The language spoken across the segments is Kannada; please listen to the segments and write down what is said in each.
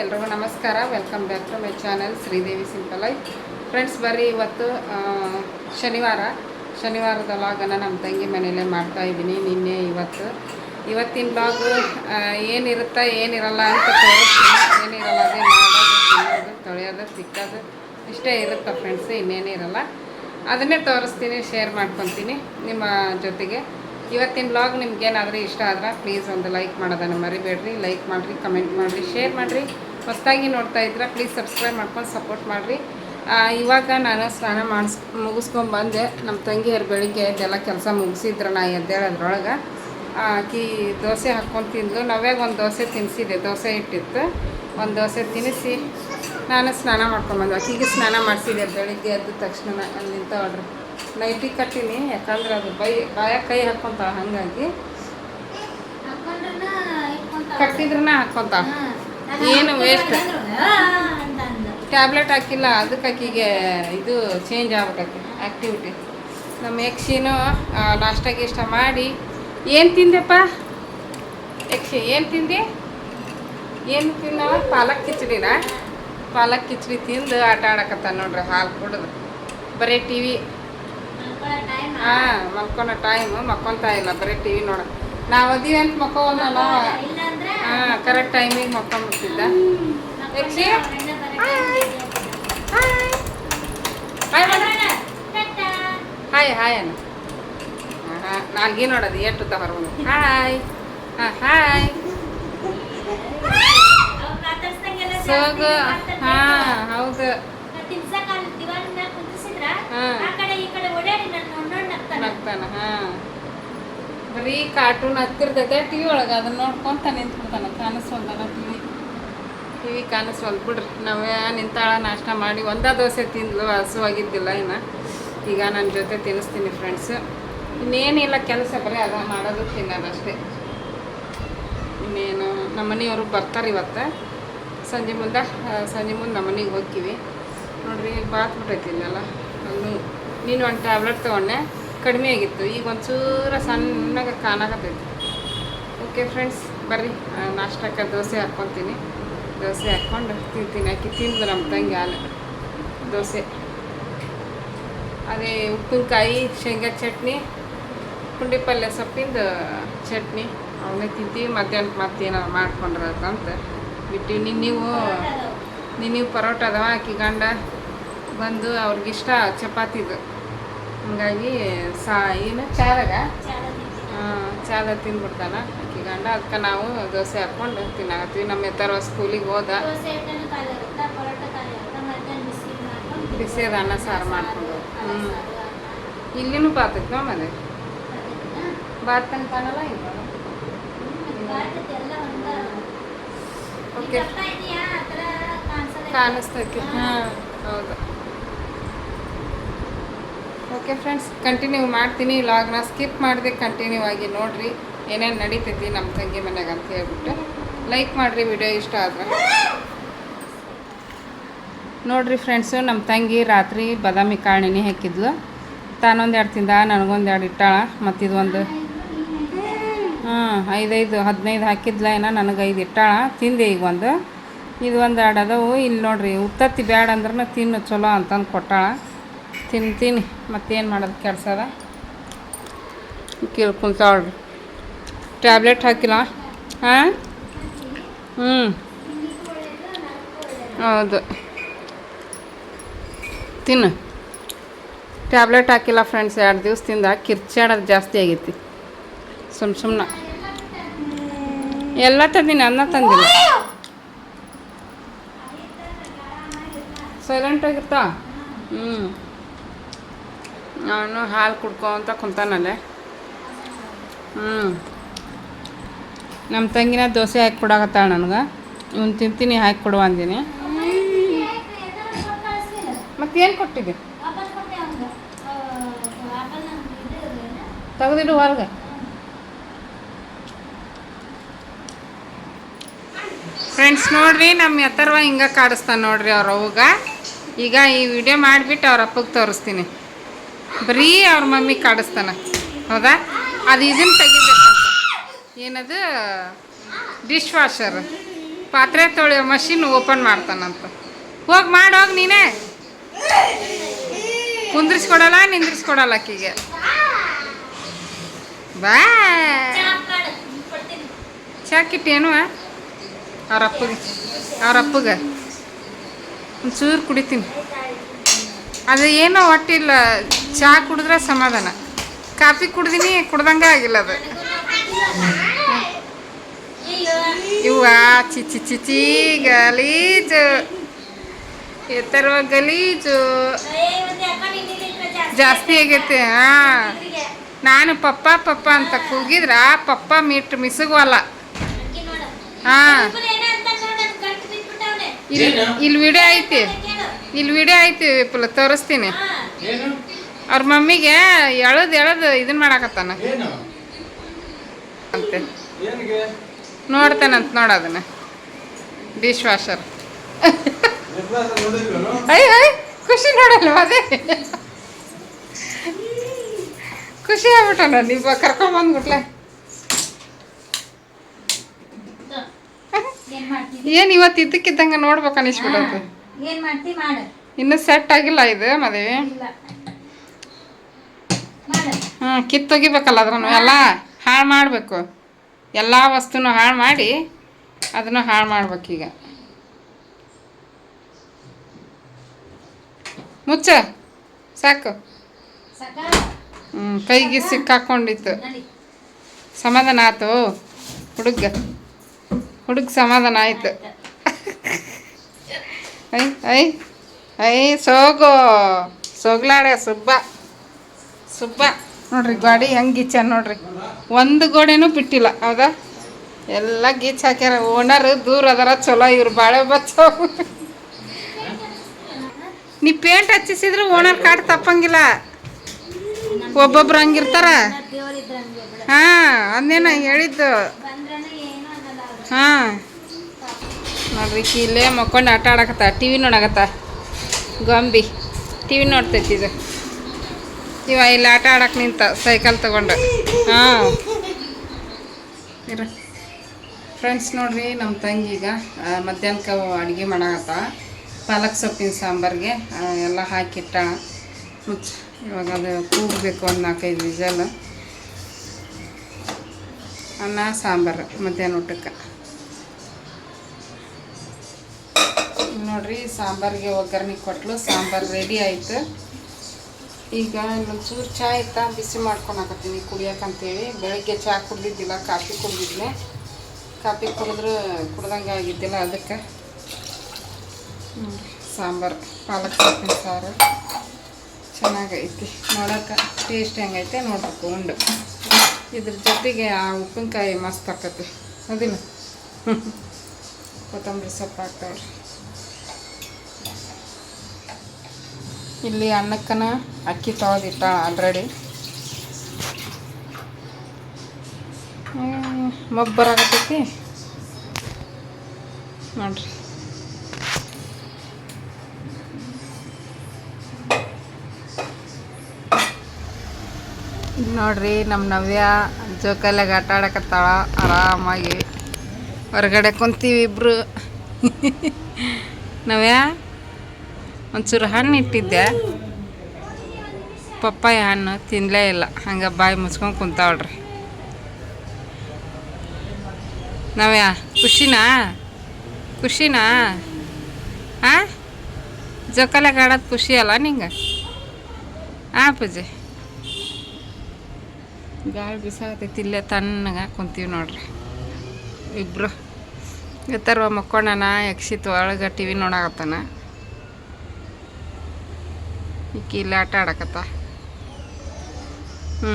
ಎಲ್ರಿಗೂ ನಮಸ್ಕಾರ. Welcome back to my channel Sridevi simple life friends ಬರ್ರಿ ಇವತ್ತು ಶನಿವಾರ. ಶನಿವಾರದ ಲಾಗನ್ನು ನಮ್ಮ ತಂಗಿ ಮನೆಯಲ್ಲೇ ಮಾಡ್ತಾ ಇದ್ದೀನಿ ನಿನ್ನೆ, ಇವತ್ತು. ಇವತ್ತಿನ ಲಾಗ್ ಏನಿರುತ್ತಾ, ಏನಿರಲ್ಲ ಅಂತ ತೋರಿಸ್ತೀನಿ. ಏನಿರಲ್ಲ ಅದೇ ಮಾಡೋದು, ತಿನ್ನೋದು, ತೊಳೆಯೋದು, ಸಿಕ್ಕೋದು, ಇಷ್ಟೇ ಇರುತ್ತೆ ಫ್ರೆಂಡ್ಸ್ ಇನ್ನೇನಿರಲ್ಲ. ಅದನ್ನೇ ತೋರಿಸ್ತೀನಿ ಶೇರ್ ಮಾಡ್ಕೊತೀನಿ ನಿಮ್ಮ ಜೊತೆಗೆ. ಇವತ್ತಿನ ಬ್ಲಾಗ್ ನಿಮ್ಗೇನಾದರೂ ಇಷ್ಟ ಆದ್ರೆ ಪ್ಲೀಸ್ ಒಂದು ಲೈಕ್ ಮಾಡೋದನ್ನು ಮರಿಬೇಡ್ರಿ. ಲೈಕ್ ಮಾಡಿರಿ ಕಮೆಂಟ್ ಮಾಡಿರಿ ಶೇರ್ ಮಾಡಿರಿ. ಹೊಸದಾಗಿ ನೋಡ್ತಾ ಇದ್ರೆ ಪ್ಲೀಸ್ ಸಬ್ಸ್ಕ್ರೈಬ್ ಮಾಡ್ಕೊಂಡು ಸಪೋರ್ಟ್ ಮಾಡಿರಿ. ಇವಾಗ ನಾನು ಸ್ನಾನ ಮಾಡಿಸ್, ಮುಗಿಸ್ಕೊಂಡು ಬಂದೆ. ನಮ್ಮ ತಂಗಿಯರು ಬೆಳಿಗ್ಗೆ ಇದೆಲ್ಲ ಕೆಲಸ ಮುಗಿಸಿದ್ರು, ನಾ ಎದ್ದೇಳೋದ್ರೊಳಗೆ ಆಕಿ ದೋಸೆ ಹಾಕ್ಕೊಂಡು ತಿಂದ್ಲು. ನಾವ್ಯಾಗ ಒಂದು ದೋಸೆ ತಿನ್ನಿಸಿದೆ ದೋಸೆ ಇಟ್ಟಿತ್ತು ಒಂದು ದೋಸೆ ತಿನ್ನಿಸಿ ನಾನು ಸ್ನಾನ ಮಾಡ್ಕೊಂಬಂದೆ ಆಕಿಗೆ ಸ್ನಾನ ಮಾಡಿಸಿದೆ, ಬೆಳಿಗ್ಗೆ ಎದ್ದ ತಕ್ಷಣ ಅಲ್ಲಿ ನಿಂತವಳ್ರಿ ನೈಟಿ ಕಟ್ಟಿನಿ ಯಾಕಂದ್ರೆ ಅದು ಬೈ ಬಾಯ ಕೈ ಹಾಕೊಂತ ಹಾಗಾಗಿ. ಕಟ್ಟಿದ್ರನ ಹಾಕೊಂತ. ಏನು ವೇಸ್ಟ್ ಟ್ಯಾಬ್ಲೆಟ್ ಹಾಕಿಲ್ಲ ಅದಕ್ಕೆ ಆಕಿಗೆ ಇದು ಚೇಂಜ್ ಆಗ್ಬೇಕಾಕಿ ಆ್ಯಕ್ಟಿವಿಟಿ ನಮ್ಮ ಯಕ್ಷಿನೂ ನಾಷ್ಟ ಗೀಷ್ಟ ಮಾಡಿ. ಏನು ತಿಂದೆಪ್ಪ ಯಕ್ಷಿ ಏನು ತಿಂದಿ? ಏನು ತಿನ್ನ ಪಾಲಕ್ ಕಿಚಡಿನ? ಪಾಲಕ್ ಕಿಚಡಿ ತಿಂದು ಆಟ ಆಡಕತ್ತ ನೋಡ್ರಿ ಹಾಲು ಕುಡಿದು. ಬರೀ ಟಿ ವಿ ಹಾಂ ಮಲ್ಕೊಳೋ ಟೈಮು ಮಕ್ಕೊಂತಾ ಇಲ್ಲ ಬರೀ ಟಿ ವಿ ನೋಡ. ನಾವು ಅದೀವಿ ಅಂತ ಮಕ್ಕೋಲ್ಲ ನಾವು ಹಾಂ ಕರೆಕ್ಟ್ ಟೈಮಿಗೆ ಮಕ್ಕೊಂಬಿಡ್ತಿದ್ದ ಯಕ್ಷಿ ಹಾಯ್ ಹಾಯ್ ಅಣ್ಣ. ಅನ್ನ ನಾಲ್ಗೆ ನೋಡೋದು ಎಷ್ಟು ತಗೊಂಡು ಹಾಯ್ ಹಾಂ ಹಾಯ್ ಸೋಗ ಹಾಂ ಹೌದು. ನಗ್ತಾನ, ಹಾಂ. ಬರೀ ಕಾರ್ಟೂನ್ ಹತ್ತಿರ್ತೈತೆ ಟಿ ವಿ ಒಳಗೆ ಅದನ್ನ ನೋಡ್ಕೊಂತ ನಿಂತ್ಬಿಡ್ತಾನ ಕಾಣಿಸ್ವಲ್ದನ ಟಿ ವಿ ಟಿ ವಿ ಕಾಣಿಸ್ವಲ್ದು ಬಿಡ್ರಿ, ನಾವೇ ನಿಂತಾಳ, ನಾಷ್ಟ ಮಾಡಿ, ಒಂದೇ ದೋಸೆ ತಿಂದ್ಲು, ಹಸುವಾಗಿದ್ದಿಲ್ಲ ಇನ್ನು. ಈಗ ನನ್ನ ಜೊತೆ ತಿನ್ನಿಸ್ತೀನಿ ಫ್ರೆಂಡ್ಸ್ ಇನ್ನೇನಿಲ್ಲ, ಕೆಲಸ ಬರೀ ಅದ, ಮಾಡೋದು ತಿನ್ನೋದಷ್ಟೇ ಇನ್ನೇನು ನಮ್ಮ ಮನೆಯವರು ಬರ್ತಾರೆ ಇವತ್ತು. ಸಂಜೆ ಮುಂದೆ ಸಂಜೆ ಮುಂದೆ ನಮ್ಮ ಮನೆಗೆ ಹೋಗ್ತೀವಿ. ನೋಡ್ರಿ, ಬಾತ್ ಬಿಟ್ಟೈತಿ ಇಲ್ಲೆಲ್ಲ. ನೀನು ಒಂದು ಟ್ಯಾಬ್ಲೆಟ್ ತೊಗೊಂಡೆ. ಕಡಿಮೆ ಆಗಿತ್ತು. ಈಗ ಒಂಚೂರ ಸಣ್ಣಗೆ ಕಾಣಕತ್ತೈತಿ ಓಕೆ ಫ್ರೆಂಡ್ಸ್ ಬರ್ರಿ. ನಾಷ್ಟಕ್ಕೆ ದೋಸೆ ಹಾಕ್ಕೊತೀನಿ. ದೋಸೆ ಹಾಕ್ಕೊಂಡು ತಿಂತೀನಿ. ಆಕಿ ತಿಂದು ನಮ್ಮ ತಂಗಿ ಹಾಲು. ದೋಸೆ. ಅದೇ ಉಪ್ಪಿನಕಾಯಿ, ಶೇಂಗಾ ಚಟ್ನಿ, ಪುಂಡಿ ಪಲ್ಯ ಸೊಪ್ಪಿಂದು ಚಟ್ನಿ. ಅವನ್ನೇ ತಿಂತೀವಿ. ಮಧ್ಯಾಹ್ನಕ್ಕೆ ಮತ್ತೇನಾರು ಮಾಡ್ಕೊಂಡ್ರಂತ ಬಿಟ್ಟು ನಿನ್ನ ನೀವು ನೀನು ನೀವು ಪರೋಟ ಅದಾವ ಆಕಿ ಗಂಡ. ಬಂದು ಅವ್ರಿಗಿಷ್ಟ ಚಪಾತಿದು. ಹಂಗಾಗಿ ಸಾ ಏನು ಚಾದಾಗ ಚಾದ ತಿಂದ್ಬಿಡ್ತಾನ ಅಕ್ಕಿ ಗಂಡ ಅದಕ್ಕೆ ನಾವು ದೋಸೆ ಹಾಕ್ಕೊಂಡು ತಿನ್ನಾಕತ್ತೀವಿ. ನಮ್ಮ ಎತ್ತರ ಸ್ಕೂಲಿಗೆ ಹೋದ. ಬಿಸಿದ ಅನ್ನ ಸಾರು ಮಾಡ್ಕೊಂಡು. ಹ್ಞೂ ಇಲ್ಲಿನೂ ಬಾತೈತಿ ನಮ್ಮನೆ ಬಾತ್ ಅಂತ ಕಾಣಲ್ಲ ಇಲ್ಲ ಓಕೆ ಕಾಣಿಸ್ತೈತಿ. ಹಾಂ. ಹೌದು. ಓಕೆ ಫ್ರೆಂಡ್ಸ್ ಕಂಟಿನ್ಯೂ ಮಾಡ್ತೀನಿ. ಲಾಗ್ನ ಸ್ಕಿಪ್ ಮಾಡಿದೆ ಕಂಟಿನ್ಯೂ ಆಗಿ ನೋಡಿರಿ. ಏನೇನು ನಡೀತೈತಿ ನಮ್ಮ ತಂಗಿ ಮನೆಗೆ ಅಂತ ಹೇಳ್ಬಿಟ್ಟು ಲೈಕ್ ಮಾಡಿರಿ ವಿಡಿಯೋ ಇಷ್ಟ ಆದ್ರೆ. ನೋಡಿರಿ ಫ್ರೆಂಡ್ಸು ನಮ್ಮ ತಂಗಿ ರಾತ್ರಿ ಬಾದಾಮಿ ಕಾಳು ನೆನೆ ಹಾಕಿದ್ಲು. ತಾನೊಂದು ಎರಡು ತಿಂದ, ನನಗೊಂದು ಎರಡು ಇಟ್ಟಾಳ. ಮತ್ತಿದು ಒಂದು ಹಾಂ, ಐದೈದು, ಹದಿನೈದು ಹಾಕಿದ್ಲ ಏನೋ, ನನಗೆ ಐದು ಇಟ್ಟಾಳ. ತಿಂದೆ ಈಗ ಒಂದು. ಇದು ಒಂದು ಎರಡು ಅದಾವು. ಇಲ್ಲಿ ನೋಡಿರಿ, ಉತ್ತತ್ತಿ ಬ್ಯಾಡ ಅಂದ್ರೆ ತಿನ್ನು, ಚಲೋ ಅಂತಂದು ಕೊಟ್ಟಾಳ. ತಿಂತೀನಿ, ಮತ್ತೇನು ಮಾಡೋದು ಕೆಲಸ ಅದ? ಕೇಳ್ಕೊಂತಾಳ್ರಿ ಟ್ಯಾಬ್ಲೆಟ್ ಹಾಕಿಲ್ಲ? ಹಾಂ? ಹ್ಞೂ ಹೌದು. ತಿನ್ನು. ಟ್ಯಾಬ್ಲೆಟ್ ಹಾಕಿಲ್ಲ ಫ್ರೆಂಡ್ಸ್, ಎರಡು ದಿವಸದಿಂದ ಕಿರ್ಚಾಡೋದು ಜಾಸ್ತಿ ಆಗೈತಿ. ಸುಮ್ ಸುಮ್ಮನೆ ಎಲ್ಲ ತಂದಿನಿ, ಅನ್ನ ತಂದಿಲ್ಲ ಸೈಲೆಂಟ್ ಆಗಿರ್ತಾ? ಹ್ಞೂ ನಾನು ಹಾಲು ಕುಡ್ಕೊಂತ ಕುಂತಾನಲ್ಲೇ. ಹ್ಞೂ ನಮ್ಮ ತಂಗಿನ ದೋಸೆ ಹಾಕಿ ಕೊಡಾಕತ್ತಾಳ ನನಗೆ. ಇವ್ನು ತಿಂತೀನಿ, ಹಾಕಿ ಕೊಡುವ ಅಂದಿನಿ. ಮತ್ತೇನು ಕೊಟ್ಟಿದ್ದೆ ತೆಗೆದಿಡು ಹೊರಗೆ. ಫ್ರೆಂಡ್ಸ್ ನೋಡ್ರಿ, ನಮ್ಮ ಎತ್ತರವ ಹಿಂಗೆ ಕಾಡಿಸ್ತಾನೆ ನೋಡ್ರಿ ಅವ್ರ ಅವಾಗ. ಈಗ ಈ ವಿಡಿಯೋ ಮಾಡಿಬಿಟ್ಟು ಅವ್ರ ಅಪ್ಪಗೆ ತೋರಿಸ್ತೀನಿ. ಬರೀ ಅವ್ರ ಮಮ್ಮಿ ಕಾಡಿಸ್ತಾನೆ. ಹೌದಾ? ಅದು ಇದನ್ನು ತೆಗಿಬೇಕಂತ. ಏನದು? ಡಿಶ್ ವಾಷರ್ ಪಾತ್ರೆ ತೊಳೆಯೋ ಮಷಿನ್ ಓಪನ್ ಮಾಡ್ತಾನಂತ. ಹೋಗಿ ಮಾಡಿ, ಹೋಗಿ ನೀನೇ. ಕುಂದ್ರಿಸ್ಕೊಡಲ್ಲ, ನಿಂದ್ರಿಸ್ಕೊಡಲ್ಲ ಆಕಿಗೆ. ಬಾ. ಚಾಕಿಟ್ಟೇನು ಅವ್ರ ಅಪ್ಪಗೆ. ಅವ್ರ ಒಂಚೂರು ಕುಡಿತೀನಿ. ಅದು ಏನೋ ಒಟ್ಟಿಲ್ಲ ಚಹಾ ಕುಡಿದ್ರೆ ಸಮಾಧಾನ. ಕಾಫಿ ಕುಡ್ದೀನಿ ಕುಡ್ದಂಗೆ ಆಗಿಲ್ಲ ಅದು. ಇವ ಚಿಚಿ ಚಿಚಿ ಗಲೀಜು. ಎತ್ತರುವ ಗಲೀಜು. ಜಾಸ್ತಿ ಆಗೈತೆ ಹಾ. ನಾನು ಪಪ್ಪ ಪಪ್ಪ ಅಂತ ಕೂಗಿದ್ರ ಪಪ್ಪ ಮೀಟ್ ಮಿಸುಗವಲ್ಲ. ಹಾ. ಇಲ್ಲಿ ಇಲ್ಲಿ ವಿಡಿಯೋ ಐತಿ. ಇಲ್ಲಿ ವಿಡಿಯೋ ಐತಿ ಪುಲ ತೋರಿಸ್ತೀನಿ. ಏನು? ಅವ್ರ ಮಮ್ಮಿಗೆ ಎಳದ್ ಎಳದ್ ಇದನ್ ಮಾಡಾಕತ್ತಾನ. ಏನು? ಅಂತೆ. ಏನಿಗೆ? ನೋಡ್ತಾನಂತ ನೋಡ ಅದನ್ನ. ಡಿಶ್ ವಾಷರ್ ಅಯ್ಯ ಅಯ್ಯ ಖುಷಿ ನೋಡಲ್ವ ಅದೇ? ಖುಷಿ ಆಗ್ಬಿಟ್ಟಣ ನೀವು ಕರ್ಕೊಂಬಂದ್ಬಿಟ್ಲೆ ಏನ್ ಇವತ್ತು ಇದ್ದಕ್ಕಿದ್ದಂಗ ನೋಡ್ಬೇಕು ಅನಿಸ್ಬಿಟ್ಟೈತೆ ಏನ್ ಮಾಡ್ತಿ? ಮಾಡ. ಇನ್ನು ಸೆಟ್ ಆಗಿಲ್ಲ ಇದು ಮದುವೆ. ಹ್ಞೂ ಕಿತ್ತೊಗಿಬೇಕಲ್ಲ ಅದ್ರೂ ಎಲ್ಲ ಹಾಳು ಮಾಡಬೇಕು. ಎಲ್ಲ ವಸ್ತುನೂ ಹಾಳು ಮಾಡಿ ಅದನ್ನು ಹಾಳು ಮಾಡ್ಬೇಕೀಗ ಮುಚ್ಚ. ಸಾಕು. ಹ್ಞೂ ಕೈಗೆ ಸಿಕ್ಕಾಕೊಂಡಿತ್ತು. ಸಮಾಧಾನ ಆಯ್ತು. ಹುಡುಗ. ಹುಡುಗ ಸಮಾಧಾನ ಆಯ್ತು. ಐ ಐ ಐ ಸೋಗು. ಸೋಗ್ಲಾಡೆ ಸುಬ್ಬ. ಸುಬ್ಬ. ನೋಡ್ರಿ ಗಾಡಿ ಹೆಂಗೆ ಗೀಚ ನೋಡ್ರಿ. ಒಂದು ಗೋಡೆನೂ ಬಿಟ್ಟಿಲ್ಲ ಹೌದಾ? ಎಲ್ಲ ಗೀಚ್ ಹಾಕ್ಯಾರ. ಓನರ್ ದೂರ ಅದರ ಚಲೋ ಇವ್ರು ಬಾಳೆ ಬಚ್ಚ ನೀ ಪೇಂಟ್ ಹಚ್ಚಿಸಿದ್ರು ಓನರ್ ಕಾಡ್ ತಪ್ಪಂಗಿಲ್ಲ. ಒಬ್ಬೊಬ್ರು ಹಂಗಿರ್ತಾರ ಹಾ ಅಂದೇನ ಹೇಳಿದ್ದು. ಹಾ. ನೋಡ್ರಿ ಇಲ್ಲೇ ಮಕ್ಕೊಂಡು ಆಟ ಆಡಕತ್ತ ಟಿ ವಿ ನೋಡಕತ್ತ. ಗೊಂಬಿ ಟಿ ವಿ ನೋಡ್ತೈತಿ ಇದು. ಇವ ಇಲ್ಲಿ ಆಟ ಆಡಕ್ಕೆ ನಿಂತ, ಸೈಕಲ್ ತಗೊಂಡು. ಹಾಂ. ಇರ. ಫ್ರೆಂಡ್ಸ್ ನೋಡ್ರಿ ನಮ್ಮ ತಂಗಿ ಈಗ ಮಧ್ಯಾಹ್ನಕ್ಕೆ ಅಡುಗೆ ಮಾಡಕತ್ತ. ಪಾಲಕ್ ಸೊಪ್ಪಿನ ಸಾಂಬಾರಿಗೆ ಎಲ್ಲ ಹಾಕಿಟ್ಟ. ಮುಚ್ಚ ಇವಾಗ ಅದು ಕೂಗಬೇಕು ಒಂದು ನಾಲ್ಕೈದು ವಿಜಲ್. ಅನ್ನ, ಸಾಂಬಾರು, ಮಧ್ಯಾಹ್ನ ಊಟಕ್ಕೆ. ನೋಡ್ರಿ, ಸಾಂಬಾರಿಗೆ ಒಗ್ಗರಣೆ ಕೊಟ್ಟಲು ಸಾಂಬಾರು ರೆಡಿ ಆಯ್ತು. ಈಗ ಒಂಚೂರು ಚಹಾ ಇತ್ತ, ಬಿಸಿ ಮಾಡ್ಕೊಳಕತ್ತೀನಿ ಕುಡಿಯೋಕಂತೇಳಿ ಬೆಳಗ್ಗೆ ಚಹಾ ಕುಡ್ದಿದ್ದಿಲ್ಲ, ಕಾಫಿ ಕುಡ್ದಿದ್ದೆ. ಕಾಫಿ ಕುಡಿದ್ರೆ ಕುಡ್ದಂಗೆ ಆಗಿದ್ದಿಲ್ಲ ಅದಕ್ಕೆ. ಸಾಂಬಾರು, ಪಾಲಕ್ ಸೊಪ್ಪಿನ ಸಾರು. ಚೆನ್ನಾಗೈತಿ. ನೋಡೋಕೆ ಟೇಸ್ಟ್ ಹೆಂಗೈತೆ, ನೋಡ್ಬೇಕು ಉಂಡು. ಇದ್ರ ಜೊತೆಗೆ ಆ ಉಪ್ಪಿನಕಾಯಿ ಮಸ್ತ್ ಆಕತಿ ಅದಿಲ್ಲ. ಕೊತ್ತಂಬರಿ ಸೊಪ್ಪು ಹಾಕ್ತಾವ್ರಿ. ಇಲ್ಲಿ ಅನ್ನಕ್ಕನ ಅಕ್ಕಿ ತೊಳೆದಿಟ್ಟ ಆಲ್ರೆಡಿ ಮಬ್ಬರಾಗತೈತಿ ನೋಡ್ರಿ. ನೋಡ್ರಿ ನಮ್ಮ ನವ್ಯ ಜೋಕಾಲಾಗ ಆಟ ಆಡಕತ್ತಾಳ ಆರಾಮಾಗಿ. ಹೊರಗಡೆ ಕುಂತೀವಿ ಇಬ್ರು. ನವ್ಯ? ಒಂಚೂರು ಹಣ್ಣು ಇಟ್ಟಿದ್ದೆ ಪಪ್ಪಾಯ ಹಣ್ಣು ತಿನ್ನಲೇ ಇಲ್ಲ. ಹಂಗೆ ಬಾಯಿ ಮುಚ್ಕೊಂಡು ಕುಂತಾವಳ್ರಿ ನಾವ್ಯ, ಖುಷಿನಾ? ಖುಷಿನಾ? ಹಾಂ ಜೋಕಾಲಾಗ ಆಡೋದು ಖುಷಿ ಅಲ್ಲ ನಿಂಗೆ? ಹಾಂ ಪೂಜೆ. ಗಾಳಿ ಬಿಸಾಕತೈತಿ, ಇಲ್ಲೇ ತಣ್ಣಗೆ ಕುಂತೀವಿ ನೋಡ್ರಿ. ಇಬ್ರು. ಎತ್ತರ್ವ ಮಕ್ಕೊಂಡನ, ಯಕ್ಷಿತ್ ಒಳಗೆ ಟಿ ವಿ ನೋಡಾಕತ್ತಾನ. ಈಕಿ ಇಲ್ಲಿ ಆಟ ಆಡಕತ್ತ? ಹ್ಞೂ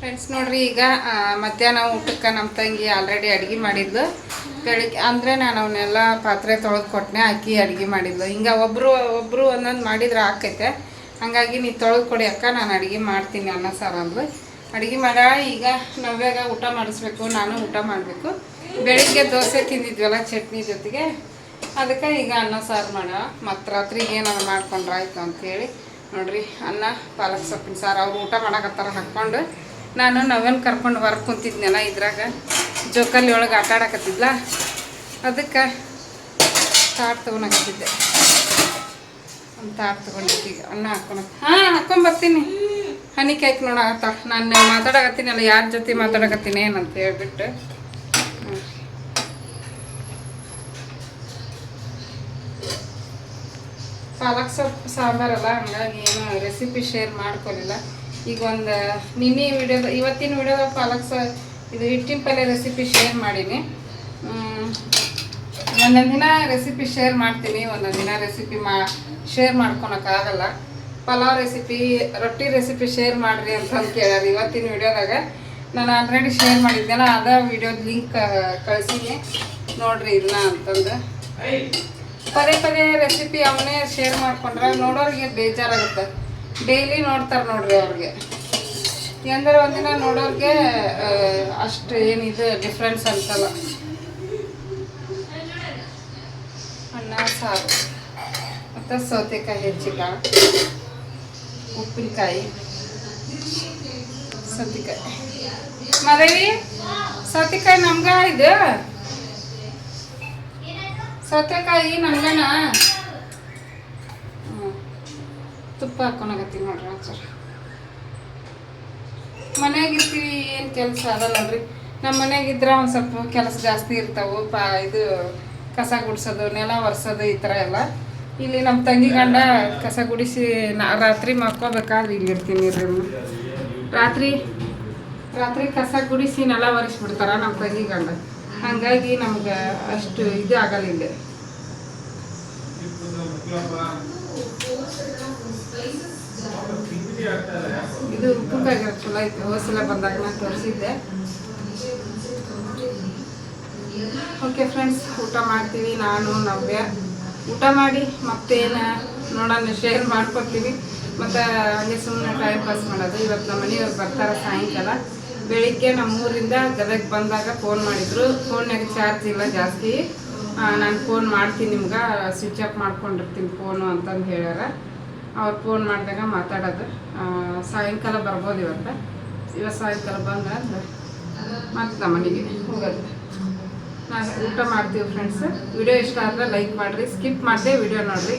ಫ್ರೆಂಡ್ಸ್ ನೋಡ್ರಿ, ಈಗ ಮಧ್ಯಾಹ್ನ ಊಟಕ್ಕೆ ನಮ್ಮ ತಂಗಿ ಆಲ್ರೆಡಿ ಅಡುಗೆ ಮಾಡಿದ್ಲು. ಬೆಳಿಗ್ಗೆ ಅಂದರೆ ನಾನು ಅವನ್ನೆಲ್ಲ ಪಾತ್ರೆ ತೊಳೆದು ಕೊಟ್ಟನೆ ಅಕ್ಕಿ ಅಡುಗೆ ಮಾಡಿದ್ಲು. ಹಿಂಗ ಒಬ್ಬರು ಒಬ್ಬರು ಒಂದೊಂದು ಮಾಡಿದ್ರೆ ಆಕೈತೆ. ಹಾಗಾಗಿ ನೀ ತೊಳೆದು ಕೊಡಿ ಅಕ್ಕ, ನಾನು ಅಡುಗೆ ಮಾಡ್ತೀನಿ ಅನ್ನ ಸಾರು ಅಂದ್ಲು ಅಡುಗೆ ಮಾಡ, ಈಗ ನವ್ಯಾಗ ಊಟ ಮಾಡಿಸ್ಬೇಕು, ನಾನು ಊಟ ಮಾಡಬೇಕು. ಬೆಳಿಗ್ಗೆ ದೋಸೆ ತಿಂದಿದ್ವಲ್ಲ ಚಟ್ನಿ ಜೊತೆಗೆ. ಅದಕ್ಕೆ ಈಗ ಅನ್ನ ಸಾರು ಮಾಡ. ಮತ್ತು ರಾತ್ರಿಗೆ ಏನಾದ್ರು ಮಾಡ್ಕೊಂಡ್ರಾಯ್ತು ಅಂತೇಳಿ. ನೋಡ್ರಿ, ಅನ್ನ, ಪಾಲಕ್ ಸೊಪ್ಪಿನ ಸಾರು ಅವ್ರು ಊಟ ಮಾಡಕತ್ತಾರ, ಹಾಕ್ಕೊಂಡು ನಾನು ನವೆನ್ ಕರ್ಕೊಂಡು ಹೊರಗೆ ಕುಂತಿದ್ನಲ್ಲ ಇದ್ರಾಗ. ಜೋಕಲ್ಲಿ ಒಳಗೆ ಆಟ ಆಡಕತ್ತಿದ್ಲ? ಅದಕ್ಕೆ ತಾಟ್ ತೊಗೊಳಕತ್ತಿದ್ದೆ ಒಂದು ತಾಟ್ ತೊಗೊಂಡಿದ್ದೆ ಈಗ, ಅನ್ನ ಹಾಕೊಳಕ್ಕೆ ಹಾಂ ಹಾಕೊಂಬರ್ತೀನಿ ಹನಿ ಕೇಕ್ ನೋಡಾಕತ್ತ ನಾನು ಮಾತಾಡಕತ್ತೀನಲ್ಲ ಯಾರ ಜೊತೆ ಮಾತಾಡಕತ್ತೀನಿ ಏನಂತ ಹೇಳ್ಬಿಟ್ಟು. ಪಾಲಕ್ ಸೊಪ್ಪು ಸಾಂಬಾರಲ್ಲ ಹಂಗಾಗಿ ಏನು ರೆಸಿಪಿ ಶೇರ್ ಮಾಡ್ಕೊಳ್ಳಿಲ್ಲ ಈಗ ಒಂದು, ನಿನ್ನೆ ವಿಡಿಯೋದ ಇವತ್ತಿನ ವಿಡಿಯೋದಾಗ ಪಾಲಕ್ ಸ, ಇದು ಹಿಟ್ಟಿನ ಪಲ್ಯ ರೆಸಿಪಿ ಶೇರ್ ಮಾಡೀನಿ. ಒಂದೊಂದು ದಿನ ರೆಸಿಪಿ ಶೇರ್ ಮಾಡ್ತೀನಿ, ಒಂದೊಂದು ದಿನ ರೆಸಿಪಿ ಮಾ ಶೇರ್ ಮಾಡ್ಕೊಳಕ್ಕಾಗಲ್ಲ. ಪಲಾವ್ ರೆಸಿಪಿ ರೊಟ್ಟಿ ರೆಸಿಪಿ ಶೇರ್ ಮಾಡಿರಿ ಅಂತಂದು ಕೇಳ್ಯಾರ ಇವತ್ತಿನ ವಿಡಿಯೋದಾಗ ನಾನು ಆಲ್ರೆಡಿ ಶೇರ್ ಮಾಡಿದ್ದೆಲ್ಲ ಅದ ವಿಡಿಯೋದ ಲಿಂಕ್ ಕಳಿಸೀನಿ. ನೋಡಿರಿ ಇದನ್ನ ಅಂತಂದು. ಪದೇ ಪದೇ ರೆಸಿಪಿ ಅವನೇ ಶೇರ್ ಮಾಡ್ಕೊಂಡ್ರೆ ನೋಡೋರಿಗೆ ಬೇಜಾರಾಗುತ್ತೆ. ಡೈಲಿ ನೋಡ್ತಾರೆ ನೋಡ್ರಿ ಅವ್ರಿಗೆ. ಎಂದರೆ ಒಂದಿನ ನೋಡೋರಿಗೆ ಅಷ್ಟು ಏನಿದೆ ಡಿಫ್ರೆನ್ಸ್ ಅಂತಲ್ಲ. ಅನ್ನ, ಸಾರು. ಮತ್ತು ಸೌತೆಕಾಯಿ ಹೆಚ್ಚಿಲ್ಲ. ಉಪ್ಪಿನಕಾಯಿ. ಸೌತೆಕಾಯಿ. ಮದೇವಿ, ಸೌತೆಕಾಯಿ ನಮ್ಗೆ ಇದು ಸೌತೆಕಾಯಿ ನನಗೇನ ತುಪ್ಪ ಹಾಕೊಳಕತ್ತೀನಿ ನೋಡ್ರಿ ಸರ್ ಮನೆಯಾಗಿರ್ತೀವಿ, ಏನು ಕೆಲಸ ಅದಲ್ಲಲ್ರಿ ನಮ್ಮ ಮನೆಯಾಗಿದ್ರೆ ಒಂದು ಸ್ವಲ್ಪ ಕೆಲಸ ಜಾಸ್ತಿ ಇರ್ತಾವೆ, ಪಾ ಇದು ಕಸ ಗುಡಿಸೋದು, ನೆಲ ಒರೆಸೋದು ಈ ಥರ ಎಲ್ಲ. ಇಲ್ಲಿ ನಮ್ಮ ತಂಗಿ ಗಂಡ ಕಸ ಗುಡಿಸಿ ನಾ ರಾತ್ರಿ ಮಕ್ಕೋಬೇಕಾದ್ರೆ ಇಲ್ಲಿ ಇರ್ತೀನಿ ರೀ ರಾತ್ರಿ ರಾತ್ರಿ ಕಸ ಗುಡಿಸಿ ನೆಲ ಒರೆಸ್ಬಿಡ್ತಾರ ನಮ್ಮ ತಂಗಿ ಗಂಡ. ಹಾಗಾಗಿ ನಮ್ಗೆ ಅಷ್ಟು ಇದು ಆಗಲಿಲ್ಲ ಇದು ಉಪ್ಪುಕಾಯಿ ಚಲೋ ಐತೆ ಹೋಸಲ ಬಂದಾಗ ನಾನು ತೋರಿಸಿದ್ದೆ. ಓಕೆ ಫ್ರೆಂಡ್ಸ್ ಊಟ ಮಾಡ್ತೀವಿ ನಾನು, ನವ್ಯ. ಊಟ ಮಾಡಿ ಮತ್ತೇನು ನೋಡೋಣ ಶೇರ್ ಮಾಡ್ಕೊತೀವಿ. ಮತ್ತು ಹಂಗೆ ಸುಮ್ಮನೆ ಟೈಮ್ ಪಾಸ್ ಮಾಡೋದು. ಇವತ್ತು ನಮ್ಮ ಮನೆಯವ್ರು ಬರ್ತಾರೆ ಸಾಯಂಕಾಲ. ಬೆಳಿಗ್ಗೆ ನಮ್ಮೂರಿಂದ ಗದಗ ಬಂದಾಗ ಫೋನ್ ಮಾಡಿದ್ರು. ಫೋನ್ಯಾಗ ಚಾರ್ಜ್ ಇಲ್ಲ ಜಾಸ್ತಿ. ನಾನು ಫೋನ್ ಮಾಡ್ತೀನಿ ನಿಮ್ಗೆ ಸ್ವಿಚ್ ಆಫ್ ಮಾಡ್ಕೊಂಡಿರ್ತೀನಿ ಫೋನು ಅಂತಂದು ಹೇಳ್ಯಾರ. ಅವ್ರು ಫೋನ್ ಮಾಡಿದಾಗ ಮಾತಾಡೋದು. ಸಾಯಂಕಾಲ ಬರ್ಬೋದು ಇವತ್ತು ಇವತ್ತು ಸಾಯಂಕಾಲ ಬಂದ್ರೆ ಮತ್ತೆ ನಮ್ಮ ಮನೆಗೆ ಹೋಗೋದು. ನಾವು ಊಟ ಮಾಡ್ತೀವಿ ಫ್ರೆಂಡ್ಸ್ ವಿಡಿಯೋ ಇಷ್ಟ ಆದರೆ ಲೈಕ್ ಮಾಡಿರಿ. ಸ್ಕಿಪ್ ಮಾಡಿದೆ ವಿಡಿಯೋ ನೋಡಿರಿ.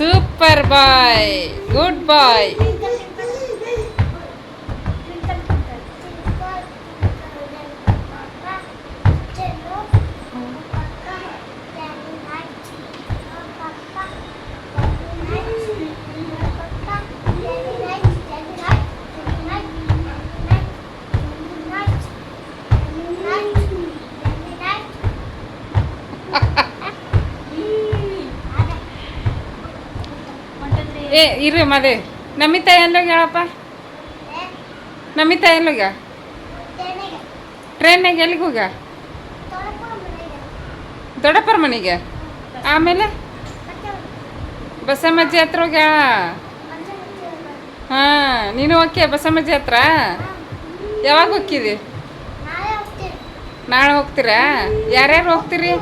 ಸೂಪರ್ ಬಾಯ್ ಗುಡ್ ಬಾಯ್ ಏ, ಇರ್ರಿ ಮದೆ. ನಮ್ಮಿತ ಎಲ್ಲೋಗ ಹೇಳಪ್ಪ. ನಮ್ಮಿತ ಎಲ್ಲೋಗ ಟ್ರೈನಾಗ ಎಲ್ಲಿಗೆ ಹೋಗ? ದೊಡ್ಡಪ್ಪರ ಮನೆಗೆ? ಆಮೇಲೆ? ಬಸಮ್ಮಜ್ಜಿ ಹತ್ರ ಹೋಗ ಹಾಂ, ನೀನು ಓಕೆ ಬಸಮ್ಮಜ್ಜಿ ಹತ್ರ? ಯಾವಾಗ ಹೋಗ್ತಿದಿ ನಾಳೆ ಹೋಗ್ತೀರಾ? ಯಾರ್ಯಾರು ಹೋಗ್ತೀರಿ?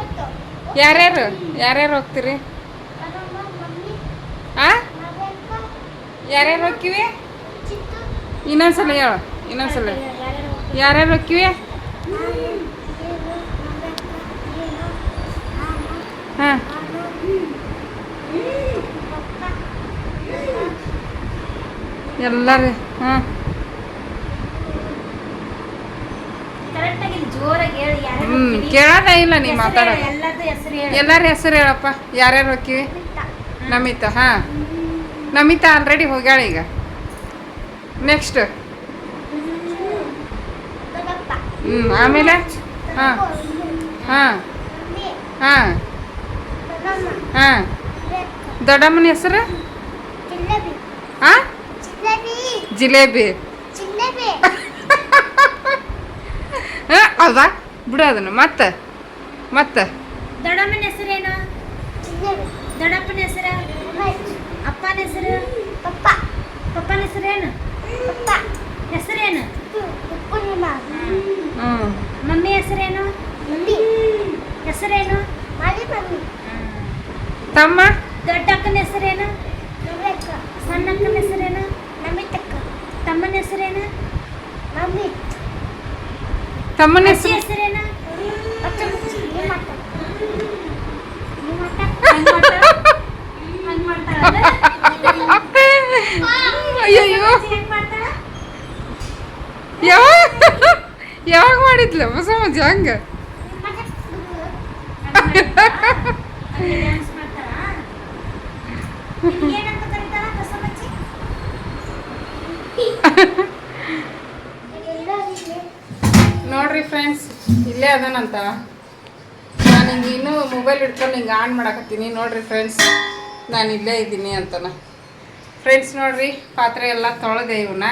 ಯಾರ್ಯಾರು? ಯಾರ್ಯಾರು ಹೋಗ್ತೀರಿ? ಆ? ಯಾರ್ಯಾರು ಹೋಕ್ಕಿವಿ ಇನ್ನೊಂದ್ಸಲ ಹೇಳು ಇನ್ನೊಂದ್ಸಲ. ಯಾರ್ಯಾರು ಹೋಕ್ಕಿವಿ ಹಾಂ. ಎಲ್ಲರೂ ಹಾಂ. ಹ್ಞೂ? ಕೇಳೋದೇ ಇಲ್ಲ ನೀ ಮಾತಾಡೋದು. ಎಲ್ಲರ ಹೆಸರು ಹೇಳಪ್ಪ ಯಾರ್ಯಾರು ಹೋಕ್ಕಿವಿ ನಮಿತ ಹಾಂ. ನಮಿತಾ ಆಲ್ರೆಡಿ ಹೋಗ್ಯಾಳ ಈಗ. ನೆಕ್ಸ್ಟ್ ಹ್ಞೂ ಆಮೇಲೆ? ಹಾಂ. ಹಾಂ. ಹಾಂ. ಹಾಂ. ದೊಡ್ಡಮ್ಮನ ಹೆಸರು? ಹಾಂ ಜಿಲೇಬಿ. ಹಾಂ ಅದ ಬಿಡು ಅದನ್ನು. ಮತ್ತೆ? ಮತ್ತೆ? ದೊಡ್ಡಮ್ಮನ ಹೆಸರೇನು? ದೊಡ್ಡಪ್ಪನ ಹೆಸರು? ಹೆಸರೇನು ಹೆಸರೇನು ಮಮ್ಮಿ ಹೆಸರೇನು ಹೆಸರೇನು ತಮ್ಮ ದೊಡ್ಡಕ್ಕನ ಹೆಸರೇನು ಸಣ್ಣಕ್ಕನ ಹೆಸರೇನು ತಮ್ಮನ ಹೆಸರೇನು ತಮ್ಮನ ಅಜ್ಜಿ ಹೆಸರು ಹೆಸರೇನು ಹಂಗ್ ಮಾಡ್ತಾಳ? ಅಯ್ಯಯ್ಯೋ? ಯಾವಾಗ ಯಾವಾಗ ಮಾಡಿದ್ಲ ಮಜ್ಜಿ ಹಂಗ? ನೋಡ್ರಿ ಫ್ರೆಂಡ್ಸ್ ಇಲ್ಲೇ ಅದನಂತ ನಾನು ಹಿಂಗೆ ಇನ್ನೂ ಮೊಬೈಲ್ ಹಿಡ್ಕೊಂಡು ಹಿಂಗೆ ಆನ್ ಮಾಡಕತ್ತೀನಿ ನೋಡ್ರಿ ಫ್ರೆಂಡ್ಸ್ ನಾನು ಇಲ್ಲೇ ಇದ್ದೀನಿ ಅಂತನ ಫ್ರೆಂಡ್ಸ್ ನೋಡ್ರಿ, ಪಾತ್ರೆ ಎಲ್ಲ ತೊಳೆದೆ ಇವನ್ನ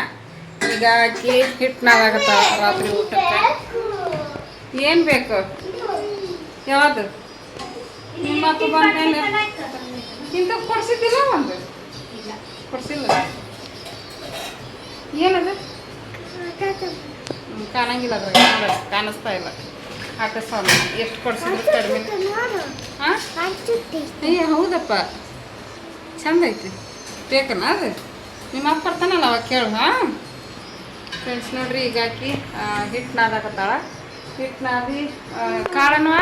ಈಗ ಹಾಕಿ ಹಿಟ್ಟು ನಾವಾಗತ್ತ ರಾತ್ರಿ ಊಟಕ್ಕೆ. ಏನು ಬೇಕು? ಯಾವುದು? ನಿಮ್ಮ ಬಂದ್ಮೇಲೆ. ಇಂಥ ಕೊಡ್ಸಿದ್ದಿಲ್ಲ ಒಂದು? ಕೊಡ್ಸಿಲ್ಲ. ಏನದು? ಕಾಣಂಗಿಲ್ಲ ಅದ್ರಾಗ. ಕಾಣಿಸ್ತಾ ಇಲ್ಲ. ಹಾಕಿಸ್ತಾವ ಎಷ್ಟು ಕೊಡ್ಸಿದ್ರು ಕಡಿಮೆ. ಹಾಂ ಹೌದಪ್ಪ. ಚಂದ ಐತಿ ಬೇಕನ ಅದು ನಿಮ್ಮ ಅಪ್ಪ ಬರ್ತಾನಲ್ಲ ಅವಾಗ ಕೇಳು, ಹಾಂ? ಫ್ರೆಂಡ್ಸ್ ನೋಡ್ರಿ, ಈಗ ಹಾಕಿ ಹಿಟ್ಟು ನಾದಾಕತ್ತಾಳ ಹಿಟ್ಟು ನಾದಿ ಕಾಳನೂ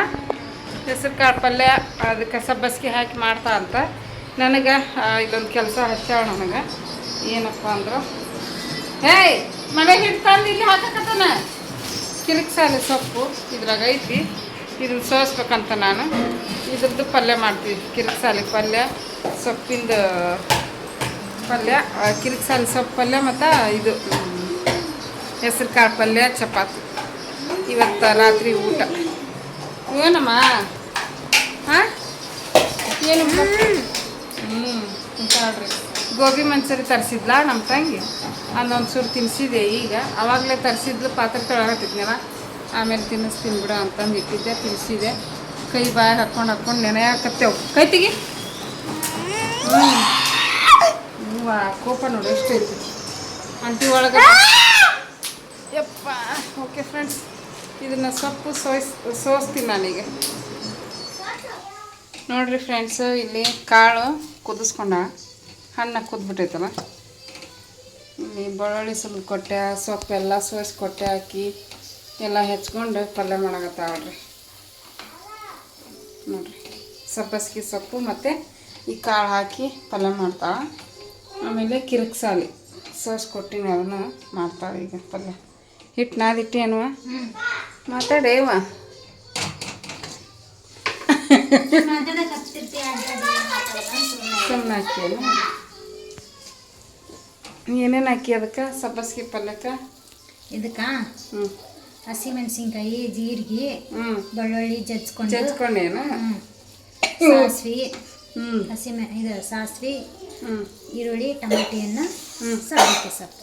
ಹೆಸರು ಕಾಳು ಪಲ್ಯ, ಅದಕ್ಕೆ ಸಬ್ಬಸ್ಗೆ ಹಾಕಿ ಮಾಡ್ತಾ ಅಂತ. ನನಗೆ ಇದೊಂದು ಕೆಲಸ ಹಚ್ಚಾಳ ನನಗೆ. ಏನಪ್ಪ ಅಂದ್ರೆ, ಹೇಯ್, ಮನೆ ಹಿಟ್ಟು ತಂದು ಇಲ್ಲಿ ಹಾಕಕತ್ತಾನ? ಕಿರಿಕ್ಸಾಲೆ ಸೊಪ್ಪು ಇದ್ರಾಗ ಐತಿ. ಇದನ್ನ ಸೋಸ್ಬೇಕಂತ ನಾನು. ಇದ್ರದ್ದು ಪಲ್ಯ ಮಾಡ್ತೀವಿ. ಕಿರಿಕ್ಸಾಲೆ ಪಲ್ಯ, ಸೊಪ್ಪಿಂದ ಪಲ್ಯ ಕಿರಿಕ್ಸಾಲೆ ಸೊಪ್ಪು ಪಲ್ಯ ಮತ್ತು ಇದು, ಹೆಸರು ಕಾಳು ಪಲ್ಯ, ಚಪಾತಿ. ಇವತ್ತು ರಾತ್ರಿ ಊಟ. ಏನಮ್ಮ? ಹಾಂ? ಏನು ಹ್ಞೂ ನೋಡ್ರಿ ಗೋಬಿ ಮಂಚೂರಿ ತರಿಸಿದ್ಲ ನಮ್ಮ ತಂಗಿ? ಅದೊಂದು ಚೂರು ತಿನ್ನಿಸಿದೆ ಈಗ. ಅವಾಗಲೇ ತರಿಸಿದ್ಲು ಪಾತ್ರೆ ತೊಳಗತ್ತಿದ್ನಲ್ಲ ಆಮೇಲೆ ತಿನ್ನಿಸ್ತೀನಿ ಬಿಡು ಅಂತಂದು ಇಟ್ಟಿದ್ದೆ ತಿನ್ನಿಸಿದೆ ಕೈ ಬಾಯಿ ಹಾಕ್ಕೊಂಡು ಹಾಕ್ಕೊಂಡು ನೆನೆಯಾಕತ್ತೇವು ಕೈ ಕೈತಿಗೆ ಹ್ಞೂ ಹೂವ ಕೋಪ ನೋಡಿ ಎಷ್ಟು ಐತಿ. ಅಂಟಿ ಒಳಗೆ ಯಪ್ಪ. ಓಕೆ ಫ್ರೆಂಡ್ಸ್ ಇದನ್ನು ಸೊಪ್ಪು ಸೋಸ್ ಸೋಸ್ತೀನಿ ನಾನೀಗ. ನೋಡ್ರಿ ಫ್ರೆಂಡ್ಸು ಇಲ್ಲಿ ಕಾಳು ಕುದಿಸ್ಕೊಂಡ. ಹಣ್ಣ ಕುದ್ಬಿಟ್ಟೈತಲ್ಲ. ಇಲ್ಲಿ ಬೆಳ್ಳುಳ್ಳಿ ಸುಲ್ ಕೊಟ್ಟೆ ಸೊಪ್ಪೆಲ್ಲ ಸೋಸಿ ಕೊಟ್ಟೆ ಹಾಕಿ ಎಲ್ಲ ಹೆಚ್ಕೊಂಡು ಪಲ್ಯ ಮಾಡಕತ್ತಾವಳ್ರಿ ನೋಡ್ರಿ. ಸಬ್ಬಸ್ಗಿ ಸೊಪ್ಪು ಮತ್ತು ಈ ಕಾಳು ಹಾಕಿ ಪಲ್ಯ ಮಾಡ್ತಾಳೆ. ಆಮೇಲೆ ಕಿರಿಕ್ಸಾಲಿ. ಸೋಸ್ ಕೊಟ್ಟಿನಿ ಅದನ್ನು ಮಾಡ್ತಾಳೆ ಈಗ ಪಲ್ಯ. ಹಿಟ್ಟು ಮಾತಾಡೇವ ಮಾತಾಡೋದು ಅಂತ ಸುಮ್ನೆ. ಸುಮ್ಮನೆ ಹಾಕಿ ಏನೇನು ಹಾಕಿ ಅದಕ್ಕೆ? ಸಬ್ಬಸ್ಗೆ ಪಲ್ಯಕ್ಕೆ? ಇದಕ್ಕೆ? ಹ್ಞೂ ಹಸಿಮೆಣಸಿನ್ಕಾಯಿ ಜೀರಿಗೆ ಹ್ಞೂ ಬೆಳ್ಳುಳ್ಳಿ ಜಜ್ಕೊಂಡು. ಜಜ್ಕೊಂಡೇನು. ಸಾಸ್ವಿ. ಹ್ಞೂ ಹಸಿಮೆ ಇದು ಸಾಸ್ವಿ ಈರುಳ್ಳಿ ಟಮಾಟಿಯನ್ನು ಹ್ಞೂ ಸಬ್ಬಕ್ಕಿ ಸೊಪ್ಪು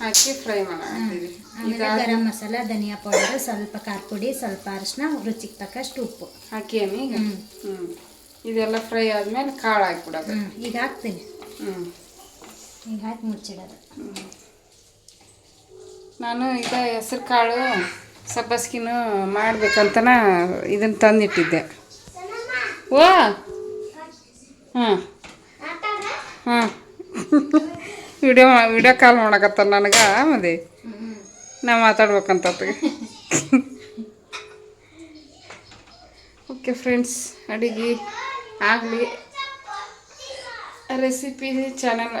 ಹಾಕಿ ಫ್ರೈ ಮಾಡಿ ಆಮೇಲೆ ಈಗ ಗರಂ ಮಸಾಲ ಧನಿಯಾ ಪೌಡರ್ ಸ್ವಲ್ಪ ಖಾರ ಪುಡಿ ಸ್ವಲ್ಪ ಅರಿಶಿನ ರುಚಿಗೆ ತಕ್ಕಷ್ಟು ಉಪ್ಪು. ಹಾಕಿ. ಹ್ಞೂ ಇದೆಲ್ಲ ಫ್ರೈ ಆದಮೇಲೆ ಕಾಳು ಹಾಕ್ಬಿಡೋದು. ಈಗ ಹಾಕ್ತೀನಿ. ಹ್ಞೂ ಈಗ ಹಾಕಿ ಮುಚ್ಚಿಡೋದು. ನಾನು ಈಗ ಹೆಸ್ರು ಕಾಳು ಸಬ್ಬಸ್ಗಿನೂ ಮಾಡ್ಬೇಕಂತನ ಇದನ್ನು ತಂದಿಟ್ಟಿದ್ದೆ. ಓ! ಹಾಂ ಹಾಂ ವಿಡಿಯೋ ವಿಡಿಯೋ ಕಾಲ್ ಮಾಡಕತ್ತಾರ ನನಗೆ, ಮದಿ. ನಾ ಮಾತಾಡ್ಬೇಕಂತ ಓಕೆ ಫ್ರೆಂಡ್ಸ್, ಅಡಿಗೆ ಆಗಲಿ. ರೆಸಿಪಿ ಚಾನಲ್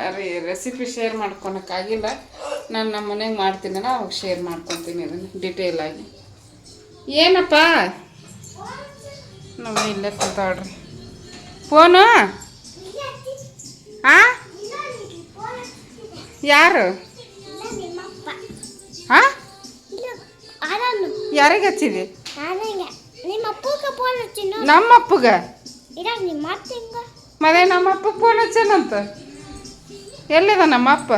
ರೆಸಿಪಿ ಶೇರ್ ಮಾಡ್ಕೊಳಕ್ಕಾಗಿಲ್ಲ ನಾನು ನಮ್ಮ ಮನೆಗೆ ಮಾಡ್ತೀನಲ್ಲ ಅವಾಗ ಶೇರ್ ಮಾಡ್ಕೊತೀನಿ ಅದನ್ನು ಆಗಿ. ಏನಪ್ಪ? ನಾವು ಇಲ್ಲೇ ಕೂತಾಡ್ರಿ ಫೋನು? ಆ? ಯಾರು? ಆ? ಯಾರಿಗೆ ಹಚ್ಚಿದಿ? ನಿಮ್ಮ ಅಪ್ಪಗೆ ಹಚ್ಚಿನ ನಮ್ಮ ಫೋನ್ ಹಚ್ಚೇನಂತ ಎಲ್ಲಿದ ನಮ್ಮ ಅಪ್ಪ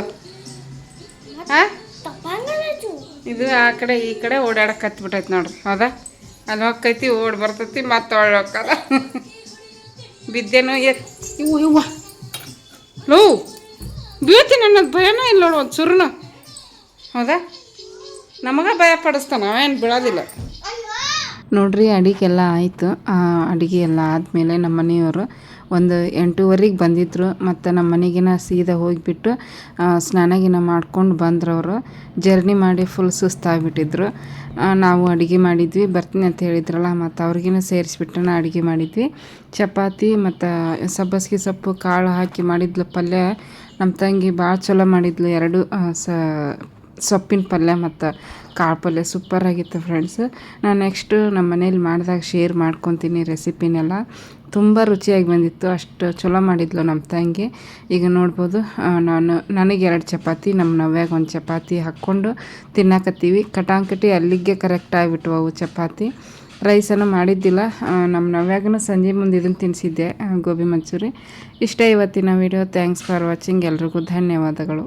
ಇದು ಆ ಕಡೆ ಈ ಕಡೆ ಓಡಾಡಕ್ಕೆ ಹತ್ಬಿಟ್ಟೈತೆ ನೋಡ್ರಿ, ಹೌದಾ? ಅಲ್ಲಿ ಹೋಗ್ತೈತಿ, ಓಡ್ ಬರ್ತೈತಿ, ಮತ್ತೆ ಒಳ್ಳೆ ಹೋಗ್ತದ. ಬಿದ್ದೇನೋ ಎತ್ ಇವು ಇವ್ವ. ಲೋ ಬೀಳ್ತೀನಿ ಅನ್ನೋದು ಭಯನೂ ಇಲ್ಲ ನೋಡು, ಒಂದು ಹೌದಾ? ನಮಗೆ ಭಯ ಪಡಿಸ್ತಾನ, ಅವೇನು ಬೀಳೋದಿಲ್ಲ. ನೋಡ್ರಿ, ಅಡಿಗೆಲ್ಲ ಆಯಿತು. ಅಡುಗೆ ಎಲ್ಲ ಆದಮೇಲೆ ನಮ್ಮ ಮನೆಯವರು ಒಂದು ಎಂಟೂವರೆಗೆ ಬಂದಿದ್ದರು ಮತ್ತು ನಮ್ಮ ಮನೆಗಿನ ಸೀದಾ ಹೋಗಿಬಿಟ್ಟು ಸ್ನಾನಗಿನ ಮಾಡ್ಕೊಂಡು ಬಂದ್ರವರು. ಜರ್ನಿ ಮಾಡಿ ಫುಲ್ ಸುಸ್ತಾಗ್ಬಿಟ್ಟಿದ್ರು. ನಾವು ಅಡುಗೆ ಮಾಡಿದ್ವಿ. ಬರ್ತೀನಿ ಅಂತ ಹೇಳಿದ್ರಲ್ಲ, ಮತ್ತು ಅವ್ರಿಗೇನು ಸೇರಿಸ್ಬಿಟ್ಟು ನಾ ಅಡುಗೆ ಮಾಡಿದ್ವಿ. ಚಪಾತಿ ಮತ್ತು ಸಬ್ಬಸ್ಗೆ ಸೊಪ್ಪು, ಕಾಳು ಹಾಕಿ ಮಾಡಿದ್ಲು ಪಲ್ಯ. ನಮ್ಮ ತಂಗಿ ಭಾಳ ಚಲೋ ಮಾಡಿದ್ಲು ಎರಡು ಸ ಸೊಪ್ಪಿನ ಪಲ್ಯ ಮತ್ತು ಕಾಳು ಪಲ್ಯ ಸೂಪರ್ ಆಗಿತ್ತು ಫ್ರೆಂಡ್ಸ್ ನಾನು ನೆಕ್ಸ್ಟು ನಮ್ಮ ಮನೇಲಿ ಮಾಡಿದಾಗ ಶೇರ್ ಮಾಡ್ಕೊತೀನಿ ರೆಸಿಪಿನೆಲ್ಲ ತುಂಬ ರುಚಿಯಾಗಿ ಬಂದಿತ್ತು. ಅಷ್ಟು ಚಲೋ ಮಾಡಿದ್ಲು ನಮ್ಮ ತಂಗಿ. ಈಗ ನೋಡ್ಬೋದು ನಾನು, ನನಗೆ ಎರಡು ಚಪಾತಿ ನಮ್ಮ ನವ್ಯಾಗ ಒಂದು ಚಪಾತಿ ಹಾಕ್ಕೊಂಡು ತಿನ್ನಕತ್ತೀವಿ. ಕಟಾಂಕಟಿ ಅಲ್ಲಿಗೆ ಕರೆಕ್ಟ್ ಆಗಿಬಿಟ್ವು ಅವು ಚಪಾತಿ. ರೈಸನ್ನು ಮಾಡಿದ್ದಿಲ್ಲ. ನಮ್ಮ ನವ್ಯಾಗನು ಸಂಜೆ ಮುಂದೆ ಇದನ್ನು ತಿನ್ನಿಸಿದ್ದೆ ಗೋಬಿ ಮಂಚೂರಿ. ಇಷ್ಟ ಇವತ್ತಿನ ವಿಡಿಯೋ ಥ್ಯಾಂಕ್ಸ್ ಫಾರ್ ವಾಚಿಂಗ್ ಎಲ್ರಿಗೂ ಧನ್ಯವಾದಗಳು.